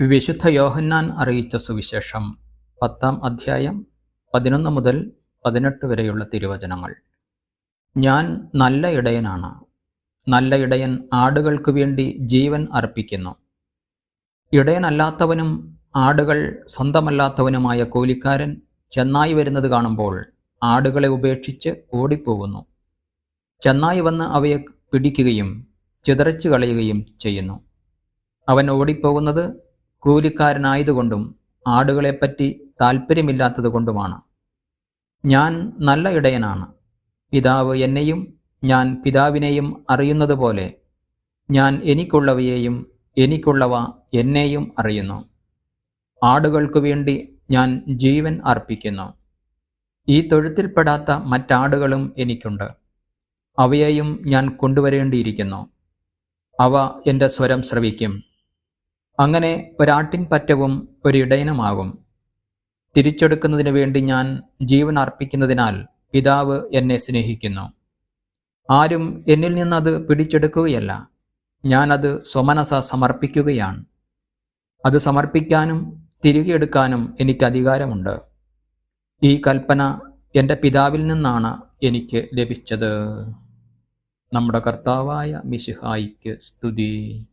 വിശുദ്ധ യോഹന്നാൻ അറിയിച്ച സുവിശേഷം പത്താം അധ്യായം പതിനൊന്ന് മുതൽ പതിനെട്ട് വരെയുള്ള തിരുവചനങ്ങൾ. ഞാൻ നല്ല ഇടയനാണ്. നല്ല ഇടയൻ ആടുകൾക്ക് വേണ്ടി ജീവൻ അർപ്പിക്കുന്നു. ഇടയനല്ലാത്തവനും ആടുകൾ സ്വന്തമല്ലാത്തവനുമായ കൂലിക്കാരൻ ചെന്നായി വരുന്നത് കാണുമ്പോൾ ആടുകളെ ഉപേക്ഷിച്ച് ഓടിപ്പോകുന്നു. ചെന്നായി വന്ന് അവയെ പിടിക്കുകയും ചിതറച്ചു കളയുകയും ചെയ്യുന്നു. അവൻ ഓടിപ്പോകുന്നത് കൂലിക്കാരനായതുകൊണ്ടും ആടുകളെപ്പറ്റി താല്പര്യമില്ലാത്തതുകൊണ്ടുമാണ് ഞാൻ നല്ല ഇടയനാണ്. പിതാവ് എന്നെയും ഞാൻ പിതാവിനെയും അറിയുന്നതുപോലെ ഞാൻ എനിക്കുള്ളവയെയും എനിക്കുള്ളവ എന്നെയും അറിയുന്നു. ആടുകൾക്കു വേണ്ടി ഞാൻ ജീവൻ അർപ്പിക്കുന്നു. ഈ തൊഴുത്തിൽപ്പെടാത്ത മറ്റാടുകളും എനിക്കുണ്ട്. അവയെയും ഞാൻ കൊണ്ടുവരേണ്ടിയിരിക്കുന്നു. അവ എന്റെ സ്വരം ശ്രവിക്കും. അങ്ങനെ ഒരാട്ടിൻ പറ്റവും ഒരിടയനുമാകും. തിരിച്ചെടുക്കുന്നതിന് വേണ്ടി ഞാൻ ജീവൻ അർപ്പിക്കുന്നതിനാൽ പിതാവ് എന്നെ സ്നേഹിക്കുന്നു. ആരും എന്നിൽ നിന്നത് പിടിച്ചെടുക്കുകയല്ല. ഞാനത് സ്വമനസ സമർപ്പിക്കുകയാണ്. അത് സമർപ്പിക്കാനും തിരികെ എടുക്കാനും എനിക്ക് അധികാരമുണ്ട്. ഈ കൽപ്പന എന്റെ പിതാവിൽ നിന്നാണ് എനിക്ക് ലഭിച്ചത്. നമ്മുടെ കർത്താവായ മിശിഹായിക്ക് സ്തുതി.